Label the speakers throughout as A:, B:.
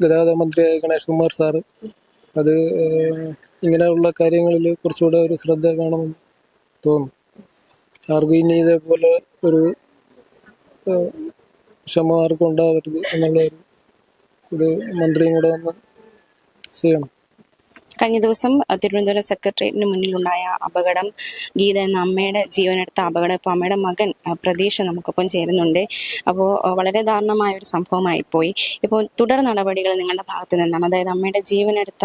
A: ഗതാഗത മന്ത്രിയായ ഗണേഷ് കുമാർ സാറ് അത് ഇങ്ങനെയുള്ള കാര്യങ്ങളിൽ കുറച്ചുകൂടെ ഒരു ശ്രദ്ധ വേണമെന്ന് തോന്നുന്നു. ആർക്കും ഇനി ഇതേപോലെ ഒരു ക്ഷമ ആർക്കും ഉണ്ടാവരുത് എന്നുള്ള ഒരു ഇത് മന്ത്രിയും കൂടെ ഒന്ന് ചെയ്യണം.
B: കഴിഞ്ഞ ദിവസം തിരുവനന്തപുരം സെക്രട്ടേറിയറ്റിന് മുന്നിലുണ്ടായ അപകടം ഗീത എന്ന അമ്മയുടെ ജീവനെടുത്ത അപകടം ഇപ്പോൾ അമ്മയുടെ മകൻ പ്രതീക്ഷ നമുക്കൊപ്പം ചേരുന്നുണ്ട്. അപ്പോൾ വളരെ ദാരുണമായ ഒരു സംഭവമായി പോയി. ഇപ്പോൾ തുടർ നടപടികൾ നിങ്ങളുടെ ഭാഗത്ത് നിന്നാണ്. അതായത് അമ്മയുടെ ജീവനെടുത്ത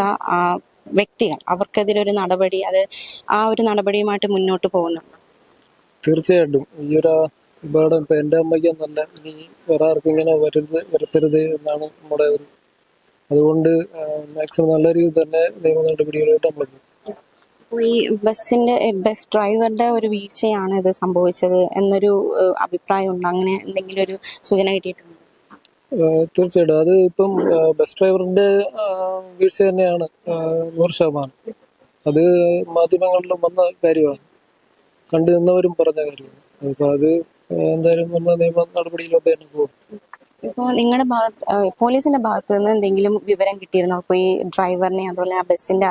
B: വ്യക്തികൾ അവർക്കെതിരെ ഒരു നടപടി അത് ആ ഒരു നടപടിയുമായിട്ട് മുന്നോട്ട് പോകുന്നുണ്ട്?
A: തീർച്ചയായിട്ടും. ഈ ഒരു അപകടം ഇപ്പം എന്റെ അമ്മയ്ക്കൊന്നല്ല ഇനി വേറെ ആർക്കും ഇങ്ങനെ വരരുത് വരുത്തരുത് എന്നാണ് നമ്മുടെ ഒരു അതുകൊണ്ട് മാക്സിമം നല്ല രീതിയിൽ തന്നെ നിയമ നടപടികളായിട്ട് നമ്മൾ.
B: അപ്പോൾ ഈ ബസ്സിന്റെ ബസ് ഡ്രൈവറുടെ ഒരു വീഴ്ചയാണ് ഇത് സംഭവിച്ചത് എന്നൊരു ഏഹ്, അഭിപ്രായം ഉണ്ട് അങ്ങനെ എന്തെങ്കിലും ഒരു സൂചന കിട്ടിയിട്ടുണ്ട്?
A: തീർച്ചയായിട്ടും. അത് ഇപ്പം ബസ് ഡ്രൈവറിന്റെ വീഴ്ച തന്നെയാണ് നൂറ് ശതമാനം. അത് മാധ്യമങ്ങളിലും വന്ന കാര്യമാണ്. കണ്ടു നിന്നവരും പറഞ്ഞ കാര്യമാണ്. അപ്പൊ അത് എന്തായാലും നമ്മുടെ നിയമ നടപടിയിലൊക്കെ തന്നെ പോകും.
B: ഇപ്പോൾ നിങ്ങളുടെ ഭാഗത്ത് പോലീസിന്റെ ഭാഗത്ത് നിന്ന് എന്തെങ്കിലും വിവരം കിട്ടിയിരുന്നോ? അപ്പൊ ഈ ഡ്രൈവറിനെ അതുപോലെ ആ ബസ്സിന്റെ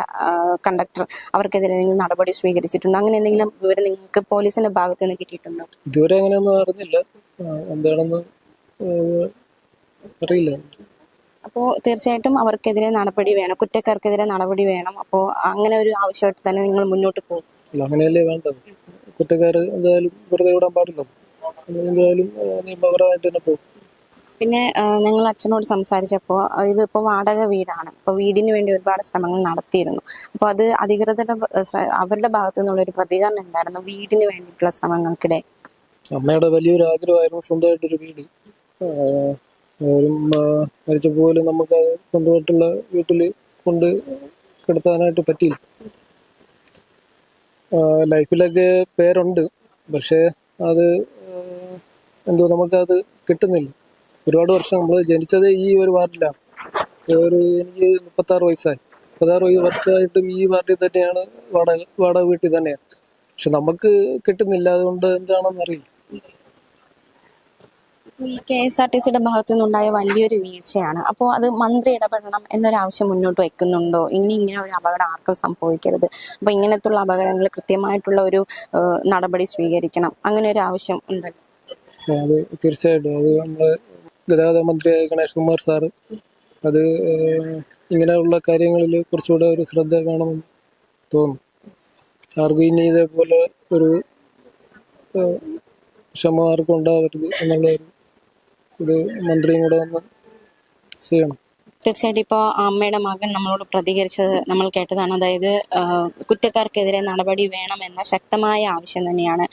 B: കണ്ടക്ടർ അവർക്കെതിരെ എന്തെങ്കിലും നടപടി സ്വീകരിച്ചിട്ടുണ്ടോ? അങ്ങനെ എന്തെങ്കിലും വിവരം നിങ്ങൾക്ക് പോലീസിന്റെ ഭാഗത്ത് നിന്ന് കിട്ടിയിട്ടുണ്ടോ?
A: ഇതുവരെ അങ്ങനെയൊന്നും അറിഞ്ഞില്ല. എന്താണെന്ന് അറിയില്ല.
B: അപ്പോൾ തീർച്ചയായിട്ടും അവർക്കെതിരെ നടപടി വേണം. കുറ്റക്കാർക്കെതിരെ നടപടി വേണം. അപ്പോൾ അങ്ങനെ ഒരു ആവശ്യമായിട്ട് തന്നെ നിങ്ങൾ മുന്നോട്ട് പോകും.
A: അങ്ങനെയല്ലേ വേണ്ടത്? കുറ്റക്കാർ എന്തായാലും വെറുതെ വിടാൻ പാടില്ല. എന്തായാലും നിയമപരമായിട്ട് തന്നെ പോകും.
B: പിന്നെ ഞങ്ങൾ അച്ഛനോട് സംസാരിച്ചപ്പോൾ ഇതിപ്പോൾ വാടക വീടാണ്. അപ്പോൾ വീടിന് വേണ്ടി ഒരുപാട് ശ്രമങ്ങൾ നടത്തിയിരുന്നു. അപ്പോൾ അത് അധികൃതരുടെ അവരുടെ ഭാഗത്തു നിന്നുള്ള ഒരു പ്രതികരണം എന്തായിരുന്നു? വീടിന് വേണ്ടിയിട്ടുള്ള ശ്രമങ്ങൾക്കിടെ.
A: അമ്മയുടെ വലിയൊരു ആഗ്രഹമായിരുന്നു സ്വന്തമായിട്ടൊരു വീട്. മരിച്ചപ്പോലെ നമുക്ക് സ്വന്തമായിട്ടുള്ള വീട്ടിൽ കൊണ്ട് കിടത്താനായിട്ട് പറ്റിയില്ല. ലൈഫിലൊക്കെ പേരുണ്ട്. പക്ഷേ അത് എന്തോ നമുക്കത് കിട്ടുന്നില്ല. ഒരുപാട് വർഷം നമ്മൾ ജനിച്ചത് ഈ ഒരു വാർഡിലാണ് ഒരു എനിക്ക് മുപ്പത്താറ് വയസ്സായി. മുപ്പത്താറ് വയസ്സ് വർഷമായിട്ടും ഈ വാർഡിൽ തന്നെയാണ് വാടക വാടക വീട്ടിൽ തന്നെയാണ് പക്ഷെ നമുക്ക് കിട്ടുന്നില്ല. അതുകൊണ്ട് എന്താണെന്ന് അറിയില്ല.
B: ഈ കെ എസ് ആർ ടി സിയുടെ ഭാഗത്തു നിന്നുണ്ടായ വലിയൊരു വീഴ്ചയാണ്. അപ്പോൾ അത് മന്ത്രി ഇടപെടണം എന്നൊരു ആവശ്യം മുന്നോട്ട് വെക്കുന്നുണ്ടോ? ഇനി ഇങ്ങനെ ഒരു അപകടം ആർക്കും സംഭവിക്കരുത്. അപ്പോൾ ഇങ്ങനത്തുള്ള അപകടങ്ങൾ കൃത്യമായിട്ടുള്ള ഒരു നടപടി സ്വീകരിക്കണം. അങ്ങനെ ഒരു ആവശ്യം ഉണ്ടല്ലോ.
A: അത് തീർച്ചയായിട്ടും. അത് നമ്മളെ ഗതാഗത മന്ത്രിയായ ഗണേഷ് കുമാർ സാറ്. അത് ഇങ്ങനെയുള്ള കാര്യങ്ങളിൽ കുറച്ചുകൂടെ ഒരു ശ്രദ്ധ വേണമെന്ന് തോന്നുന്നു. ആർക്കും ഇനി ഇതേപോലെ ഒരു ക്ഷമ ആർക്കും ഉണ്ടാവരുത് എന്നുള്ള ഒരു ഇത് മന്ത്രിയും കൂടെ ഒന്ന് ചെയ്യണം.
B: തീർച്ചയായിട്ടും ഇപ്പോൾ അമ്മയുടെ മകൻ നമ്മളോട് പ്രതികരിച്ചത് നമ്മൾ കേട്ടതാണ്. അതായത് കുറ്റക്കാർക്കെതിരെ നടപടി വേണമെന്ന ശക്തമായ ആവശ്യം തന്നെയാണ്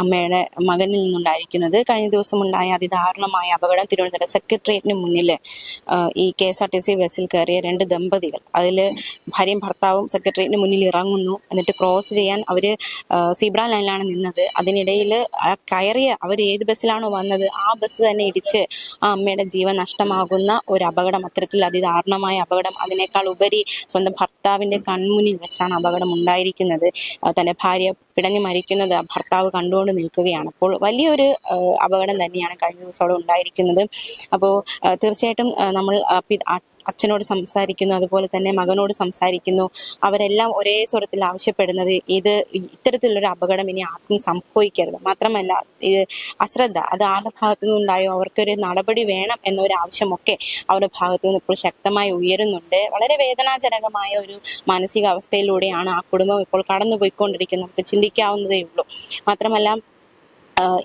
B: അമ്മയുടെ മകനിൽ നിന്നുണ്ടായിരിക്കുന്നത്. കഴിഞ്ഞ ദിവസം ഉണ്ടായ അതിദാരുണമായ അപകടം തിരുവനന്തപുരം സെക്രട്ടേറിയറ്റിന് മുന്നിൽ ഈ K S R T C ബസ്സിൽ കയറിയ രണ്ട് ദമ്പതികൾ. അതിൽ ഭാര്യയും ഭർത്താവും സെക്രട്ടേറിയറ്റിന് മുന്നിൽ ഇറങ്ങുന്നു. എന്നിട്ട് ക്രോസ് ചെയ്യാൻ അവർ സീബ്ര ലൈനിലാണ് നിന്നത്. അതിനിടയിൽ കയറിയ അവർ ഏത് ബസ്സിലാണോ വന്നത് ആ ബസ് തന്നെ ഇടിച്ച് ആ അമ്മയുടെ ജീവൻ നഷ്ടമാകുന്ന ഒരു അപകടം അത്തരത്തിൽ അതിദാരുണമായ അപകടം അതിനേക്കാൾ ഉപരി സ്വന്തം ഭർത്താവിന്റെ കൺമുന്നിൽ വെച്ചാണ് അപകടം ഉണ്ടായിരിക്കുന്നത്. തന്റെ ഭാര്യ പിടഞ്ഞു മരിക്കുന്നത് ഭർത്താവ് കണ്ടുകൊണ്ട് നിൽക്കുകയാണ്. അപ്പോൾ വലിയൊരു അപകടം തന്നെയാണ് കഴിഞ്ഞ ദിവസം അവിടെ ഉണ്ടായിരിക്കുന്നത്. അപ്പോൾ തീർച്ചയായിട്ടും നമ്മൾ അച്ഛനോട് സംസാരിക്കുന്നു അതുപോലെ തന്നെ മകനോട് സംസാരിക്കുന്നു. അവരെല്ലാം ഒരേ സ്വരത്തിൽ ആവശ്യപ്പെടുന്നത് ഇത് ഇത്തരത്തിലുള്ളൊരു അപകടം ഇനി ആർക്കും സംഭവിക്കരുത്. മാത്രമല്ല ഇത് അശ്രദ്ധ അത് ആരുടെ ഭാഗത്തു നിന്നുണ്ടായോ? അവർക്കൊരു നടപടി വേണം എന്നൊരു ആവശ്യമൊക്കെ അവരുടെ ഭാഗത്തു നിന്ന് ഇപ്പോൾ ശക്തമായി ഉയരുന്നുണ്ട്. വളരെ വേദനാജനകമായ ഒരു മാനസികാവസ്ഥയിലൂടെയാണ് ആ കുടുംബം ഇപ്പോൾ കടന്നുപോയിക്കൊണ്ടിരിക്കുന്നത്. നമുക്ക് ചിന്തിക്കാവുന്നതേ ഉള്ളൂ. മാത്രമല്ല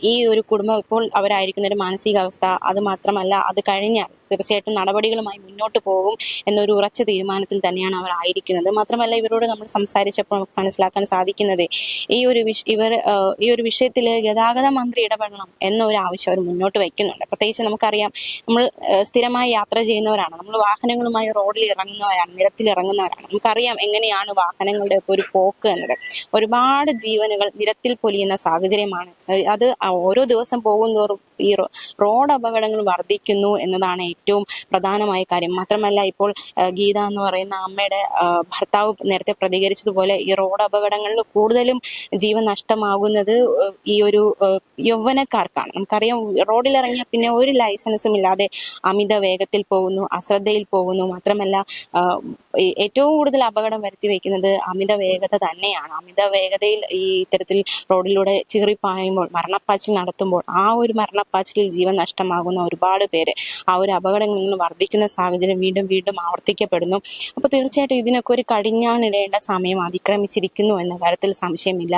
B: ഈ ഒരു കുടുംബം ഇപ്പോൾ അവരായിരിക്കുന്ന ഒരു മാനസികാവസ്ഥ അത് മാത്രമല്ല അത് കഴിഞ്ഞാൽ തീർച്ചയായിട്ടും നടപടികളുമായി മുന്നോട്ട് പോകും എന്നൊരു ഉറച്ച തീരുമാനത്തിൽ തന്നെയാണ് അവർ ആയിരിക്കുന്നത്. മാത്രമല്ല ഇവരോട് നമ്മൾ സംസാരിച്ചപ്പോൾ നമുക്ക് മനസ്സിലാക്കാൻ സാധിക്കുന്നത് ഈ ഒരു വിഷ ഇവർ ഈ ഒരു വിഷയത്തിൽ ഗതാഗത മന്ത്രി ഇടപെടണം എന്നൊരു ആവശ്യം അവർ മുന്നോട്ട് വയ്ക്കുന്നുണ്ട്. പ്രത്യേകിച്ച് നമുക്കറിയാം നമ്മൾ സ്ഥിരമായി യാത്ര ചെയ്യുന്നവരാണ്. നമ്മൾ വാഹനങ്ങളുമായി റോഡിൽ ഇറങ്ങുന്നവരാണ് നിരത്തിൽ ഇറങ്ങുന്നവരാണ്. നമുക്കറിയാം എങ്ങനെയാണ് വാഹനങ്ങളുടെ ഒക്കെ ഒരു പോക്ക് എന്നത്. ഒരുപാട് ജീവനുകൾ നിരത്തിൽ പൊലിയുന്ന സാഹചര്യമാണ്. അത് ഓരോ ദിവസം പോകും തോറും ഈ റോഡ് അപകടങ്ങൾ വർദ്ധിക്കുന്നു എന്നതാണ് ഏറ്റവും പ്രധാനമായ കാര്യം. മാത്രമല്ല ഇപ്പോൾ ഗീത എന്ന് പറയുന്ന അമ്മയുടെ ഭർത്താവ് നേരത്തെ പ്രതികരിച്ചതുപോലെ ഈ റോഡ് അപകടങ്ങളിൽ കൂടുതലും ജീവൻ നഷ്ടമാകുന്നത് ഈ ഒരു യൗവനക്കാർക്കാണ്. നമുക്കറിയാം റോഡിലിറങ്ങിയ പിന്നെ ഒരു ലൈസൻസും ഇല്ലാതെ അമിത വേഗത്തിൽ പോകുന്നു അശ്രദ്ധയിൽ പോകുന്നു. മാത്രമല്ല ഏറ്റവും കൂടുതൽ അപകടം വരുത്തി വയ്ക്കുന്നത് അമിത വേഗത തന്നെയാണ്. അമിത വേഗതയിൽ ഈ ഇത്തരത്തിൽ റോഡിലൂടെ ചീറിപ്പായുമ്പോൾ മരണപ്പാച്ചിൽ നടത്തുമ്പോൾ ആ ഒരു മരണപ്പാച്ചിലിൽ ജീവൻ നഷ്ടമാകുന്ന ഒരുപാട് പേര് ആ ഒരു അപകടങ്ങളിൽ നിന്ന് വർദ്ധിക്കുന്ന സാഹചര്യം വീണ്ടും വീണ്ടും ആവർത്തിക്കപ്പെടുന്നു. അപ്പോൾ തീർച്ചയായിട്ടും ഇതിനൊക്കെ ഒരു കടിഞ്ഞാണിടേണ്ട സമയം അതിക്രമിച്ചിരിക്കുന്നു എന്ന കാര്യത്തിൽ സംശയമില്ല.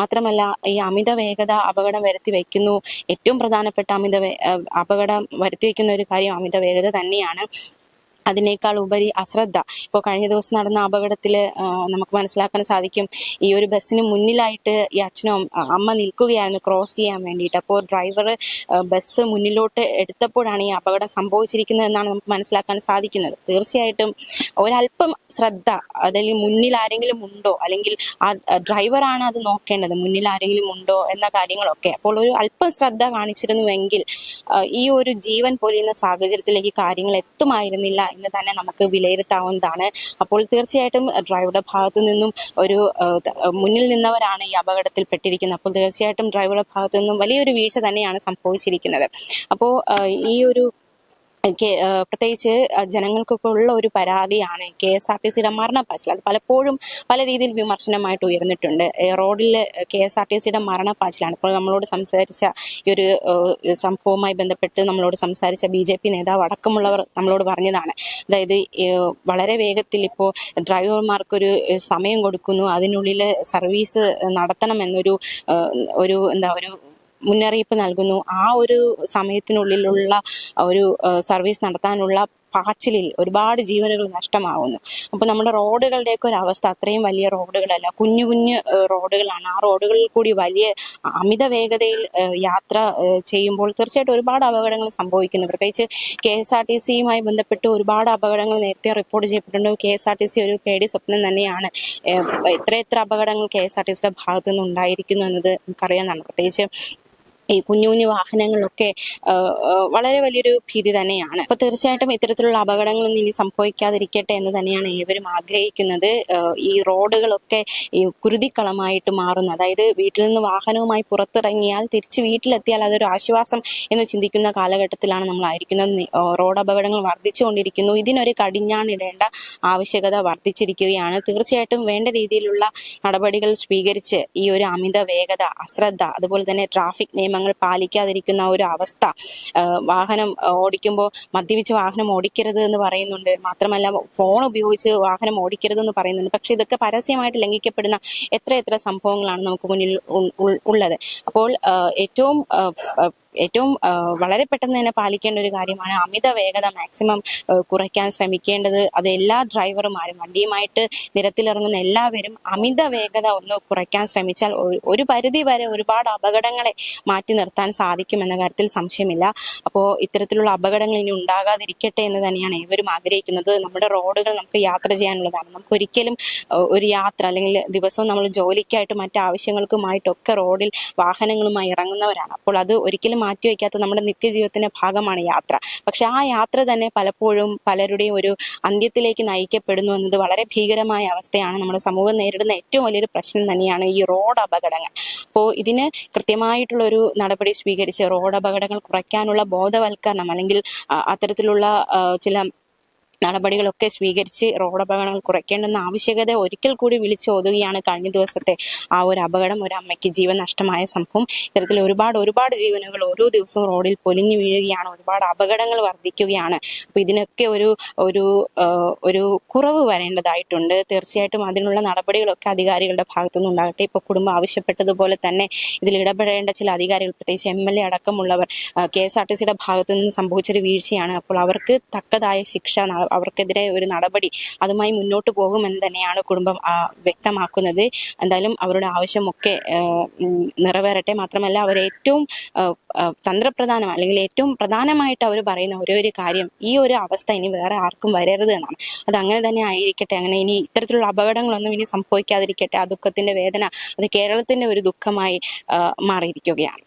B: മാത്രമല്ല ഈ അമിത വേഗത അപകടം വരുത്തി വയ്ക്കുന്നു. ഏറ്റവും പ്രധാനപ്പെട്ട അമിത അപകടം വരുത്തി വയ്ക്കുന്ന ഒരു കാര്യം അമിത വേഗത തന്നെയാണ്. അതിനേക്കാൾ ഉപരി അശ്രദ്ധ. ഇപ്പോൾ കഴിഞ്ഞ ദിവസം നടന്ന അപകടത്തിൽ നമുക്ക് മനസ്സിലാക്കാൻ സാധിക്കും ഈ ഒരു ബസ്സിന് മുന്നിലായിട്ട് ഈ അച്ഛനും അമ്മ നിൽക്കുകയായിരുന്നു ക്രോസ് ചെയ്യാൻ വേണ്ടിയിട്ട്. അപ്പോൾ ഡ്രൈവർ ബസ് മുന്നിലോട്ട് എടുത്തപ്പോഴാണ് ഈ അപകടം സംഭവിച്ചിരിക്കുന്നത് എന്നാണ് നമുക്ക് മനസ്സിലാക്കാൻ സാധിക്കുന്നത്. തീർച്ചയായിട്ടും ഒരല്പം ശ്രദ്ധ അതല്ലെങ്കിൽ മുന്നിൽ ആരെങ്കിലും ഉണ്ടോ? അല്ലെങ്കിൽ ആ ഡ്രൈവറാണ് അത് നോക്കേണ്ടത് മുന്നിൽ ആരെങ്കിലും ഉണ്ടോ എന്ന കാര്യങ്ങളൊക്കെ. അപ്പോൾ ഒരു അല്പം ശ്രദ്ധ കാണിച്ചിരുന്നുവെങ്കിൽ ഈ ഒരു ജീവൻ പൊലിയുന്ന സാഹചര്യത്തിലേക്ക് കാര്യങ്ങൾ എത്തുമായിരുന്നില്ല എന്ന് തന്നെ നമുക്ക് വിലയിരുത്താവുന്നതാണ്. അപ്പോൾ തീർച്ചയായിട്ടും ഡ്രൈവറുടെ ഭാഗത്തു നിന്നും ഒരു മുന്നിൽ നിന്നവരാണ് ഈ അപകടത്തിൽ പെട്ടിരിക്കുന്നത്. അപ്പോൾ തീർച്ചയായിട്ടും ഡ്രൈവറുടെ ഭാഗത്തു നിന്നും വലിയൊരു വീഴ്ച തന്നെയാണ് സംഭവിച്ചിരിക്കുന്നത്. അപ്പോൾ ഈ ഒരു പ്രത്യേകിച്ച് ജനങ്ങൾക്കൊക്കെ ഉള്ള ഒരു പരാതിയാണ് കെ എസ് ആർ ടി സിയുടെ മരണപ്പാച്ചിൽ. അത് പലപ്പോഴും പല രീതിയിൽ വിമർശനമായിട്ട് ഉയർന്നിട്ടുണ്ട്. റോഡിൽ കെ എസ് ആർ ടി സിയുടെ മരണപ്പാച്ചിലാണ്. ഇപ്പോൾ നമ്മളോട് സംസാരിച്ച ഈ ഒരു സംഭവവുമായി ബന്ധപ്പെട്ട് നമ്മളോട് സംസാരിച്ച ബി ജെ പി നേതാവ് അടക്കമുള്ളവർ നമ്മളോട് പറഞ്ഞതാണ്. അതായത് വളരെ വേഗത്തിൽ ഇപ്പോൾ ഡ്രൈവർമാർക്കൊരു സമയം കൊടുക്കുന്നു. അതിനുള്ളിൽ സർവീസ് നടത്തണമെന്നൊരു ഒരു എന്താ ഒരു മുന്നറിയിപ്പ് നൽകുന്നു. ആ ഒരു സമയത്തിനുള്ളിലുള്ള ഒരു സർവീസ് നടത്താനുള്ള പാച്ചിലിൽ ഒരുപാട് ജീവനുകൾ നഷ്ടമാകുന്നു അപ്പോൾ നമ്മുടെ റോഡുകളുടെയൊക്കെ ഒരു അവസ്ഥ അത്രയും വലിയ റോഡുകളല്ല. കുഞ്ഞു കുഞ്ഞു റോഡുകളാണ്. ആ റോഡുകളിൽ കൂടി വലിയ അമിത വേഗതയിൽ യാത്ര ചെയ്യുമ്പോൾ തീർച്ചയായിട്ടും ഒരുപാട് അപകടങ്ങൾ സംഭവിക്കുന്നു. പ്രത്യേകിച്ച് കെ എസ് ആർ ടി സിയുമായി ബന്ധപ്പെട്ട് ഒരുപാട് അപകടങ്ങൾ നേരത്തെ റിപ്പോർട്ട് ചെയ്യപ്പെട്ടിട്ടുണ്ട്. K S R T C ഒരു പേടി സ്വപ്നം തന്നെയാണ്. എത്ര എത്ര അപകടങ്ങൾ കെ എസ് ആർ ടി സിയുടെ ഭാഗത്തു നിന്ന് ഉണ്ടായിരിക്കുന്നു എന്നത് നമുക്കറിയാവുന്നതാണ്. പ്രത്യേകിച്ച് ഈ കുഞ്ഞു കുഞ്ഞു വാഹനങ്ങളിലൊക്കെ വളരെ വലിയൊരു ഭീതി തന്നെയാണ്. അപ്പൊ തീർച്ചയായിട്ടും ഇത്തരത്തിലുള്ള അപകടങ്ങളൊന്നും ഇനി സംഭവിക്കാതിരിക്കട്ടെ എന്ന് തന്നെയാണ് ഏവരും ആഗ്രഹിക്കുന്നത്. ഈ റോഡുകളൊക്കെ ഈ കുരുതിക്കളമായിട്ട് മാറുന്നു. അതായത് വീട്ടിൽ നിന്ന് വാഹനവുമായി പുറത്തിറങ്ങിയാൽ തിരിച്ച് വീട്ടിലെത്തിയാൽ അതൊരു ആശ്വാസം എന്ന് ചിന്തിക്കുന്ന കാലഘട്ടത്തിലാണ് നമ്മളായിരിക്കുന്നത്. റോഡ് അപകടങ്ങൾ വർദ്ധിച്ചുകൊണ്ടിരിക്കുന്നു. ഇതിനൊരു കടിഞ്ഞാണിടേണ്ട ആവശ്യകത വർദ്ധിച്ചിരിക്കുകയാണ്. തീർച്ചയായിട്ടും വേണ്ട രീതിയിലുള്ള നടപടികൾ സ്വീകരിച്ച് ഈ ഒരു അമിത വേഗത അശ്രദ്ധ അതുപോലെ തന്നെ ട്രാഫിക് നിയമങ്ങൾ പാലിക്കാതിരിക്കുന്ന ഒരു അവസ്ഥ. വാഹനം ഓടിക്കുമ്പോൾ മദ്യപിച്ച് വാഹനം ഓടിക്കരുത് എന്ന് പറയുന്നുണ്ട്. മാത്രമല്ല ഫോൺ ഉപയോഗിച്ച് വാഹനം ഓടിക്കരുത് എന്ന് പറയുന്നുണ്ട്. പക്ഷെ ഇതൊക്കെ പരസ്യമായിട്ട് ലംഘിക്കപ്പെടുന്ന എത്ര എത്ര സംഭവങ്ങളാണ് നമുക്ക് മുന്നിൽ ഉള്ളത്. അപ്പോൾ ഏറ്റവും ഏറ്റവും വളരെ പെട്ടെന്ന് തന്നെ പാലിക്കേണ്ട ഒരു കാര്യമാണ് അമിത വേഗത മാക്സിമം കുറയ്ക്കാൻ ശ്രമിക്കേണ്ടത്. അത് എല്ലാ ഡ്രൈവർമാരും വണ്ടിയുമായിട്ട് നിരത്തിലിറങ്ങുന്ന എല്ലാവരും അമിത വേഗത ഒന്ന് കുറയ്ക്കാൻ ശ്രമിച്ചാൽ ഒരു- പരിധി വരെ ഒരുപാട് അപകടങ്ങളെ മാറ്റി നിർത്താൻ സാധിക്കുമെന്ന കാര്യത്തിൽ സംശയമില്ല. അപ്പോൾ ഇത്തരത്തിലുള്ള അപകടങ്ങൾ ഇനി ഉണ്ടാകാതിരിക്കട്ടെ എന്ന് തന്നെയാണ് ഏവരും ആഗ്രഹിക്കുന്നത്. നമ്മുടെ റോഡുകൾ നമുക്ക് യാത്ര ചെയ്യാനുള്ളതാണ്. നമുക്ക് ഒരിക്കലും ഒരു യാത്ര അല്ലെങ്കിൽ ദിവസവും നമ്മൾ ജോലിക്കായിട്ട് മറ്റു ആവശ്യങ്ങൾക്കുമായിട്ടൊക്കെ റോഡിൽ വാഹനങ്ങളുമായി ഇറങ്ങുന്നവരാണ്. അപ്പോൾ അത് ഒരിക്കലും മാറ്റിവെക്കാത്ത നമ്മുടെ നിത്യജീവിതത്തിന്റെ ഭാഗമാണ് യാത്ര. പക്ഷെ ആ യാത്ര തന്നെ പലപ്പോഴും പലരുടെയും ഒരു അന്ത്യത്തിലേക്ക് നയിക്കപ്പെടുന്നു എന്നത് വളരെ ഭീകരമായ അവസ്ഥയാണ് നമ്മുടെ സമൂഹം നേരിടുന്ന ഏറ്റവും വലിയൊരു പ്രശ്നം തന്നെയാണ് ഈ റോഡ് അപകടങ്ങൾ. അപ്പോൾ ഇതിന് കൃത്യമായിട്ടുള്ള ഒരു നടപടി സ്വീകരിച്ച് റോഡ് അപകടങ്ങൾ കുറയ്ക്കാനുള്ള ബോധവൽക്കരണം അല്ലെങ്കിൽ അത്തരത്തിലുള്ള ചില നടപടികളൊക്കെ സ്വീകരിച്ച് റോഡ് അപകടങ്ങൾ കുറയ്ക്കേണ്ടെന്ന ആവശ്യകത ഒരിക്കൽ കൂടി വിളിച്ചോതുകയാണ് കഴിഞ്ഞ ദിവസത്തെ ആ ഒരു അപകടം. ഒരു അമ്മയ്ക്ക് ജീവൻ നഷ്ടമായ സംഭവം. ഇത്തരത്തിൽ ഒരുപാട് ഒരുപാട് ജീവനുകൾ ഓരോ ദിവസവും റോഡിൽ പൊലിഞ്ഞു വീഴുകയാണ്. ഒരുപാട് അപകടങ്ങൾ വർദ്ധിക്കുകയാണ്. അപ്പൊ ഇതിനൊക്കെ ഒരു ഒരു ഒരു കുറവ് വരേണ്ടതായിട്ടുണ്ട്. തീർച്ചയായിട്ടും അതിനുള്ള നടപടികളൊക്കെ അധികാരികളുടെ ഭാഗത്തുനിന്ന് ഉണ്ടാകട്ടെ. ഇപ്പോൾ കുടുംബം ആവശ്യപ്പെട്ടതുപോലെ തന്നെ ഇതിൽ ഇടപെടേണ്ട ചില അധികാരികൾ പ്രത്യേകിച്ച് എം എൽ എ അടക്കമുള്ളവർ കെ എസ് ആർ ടി സിയുടെ ഭാഗത്തു നിന്ന് സംഭവിച്ചൊരു വീഴ്ചയാണ്. അപ്പോൾ അവർക്ക് തക്കതായ ശിക്ഷ അവർക്കെതിരെ ഒരു നടപടി അതുമായി മുന്നോട്ട് പോകുമെന്ന് തന്നെയാണ് കുടുംബം വ്യക്തമാക്കുന്നത്. എന്തായാലും അവരുടെ ആവശ്യമൊക്കെ നിറവേറട്ടെ. മാത്രമല്ല അവർ ഏറ്റവും തന്ത്രപ്രധാനം അല്ലെങ്കിൽ ഏറ്റവും പ്രധാനമായിട്ട് അവർ പറയുന്ന ഒരേ ഒരു കാര്യം ഈ ഒരു അവസ്ഥ ഇനി വേറെ ആർക്കും വരരുത് എന്നാണ്. അത് അങ്ങനെ തന്നെ ആയിരിക്കട്ടെ. അങ്ങനെ ഇനി ഇത്തരത്തിലുള്ള അപകടങ്ങളൊന്നും ഇനി സംഭവിക്കാതിരിക്കട്ടെ. ആ ദുഃഖത്തിന്റെ വേദന അത് കേരളത്തിന്റെ ഒരു ദുഃഖമായി മാറിയിരിക്കുകയാണ്.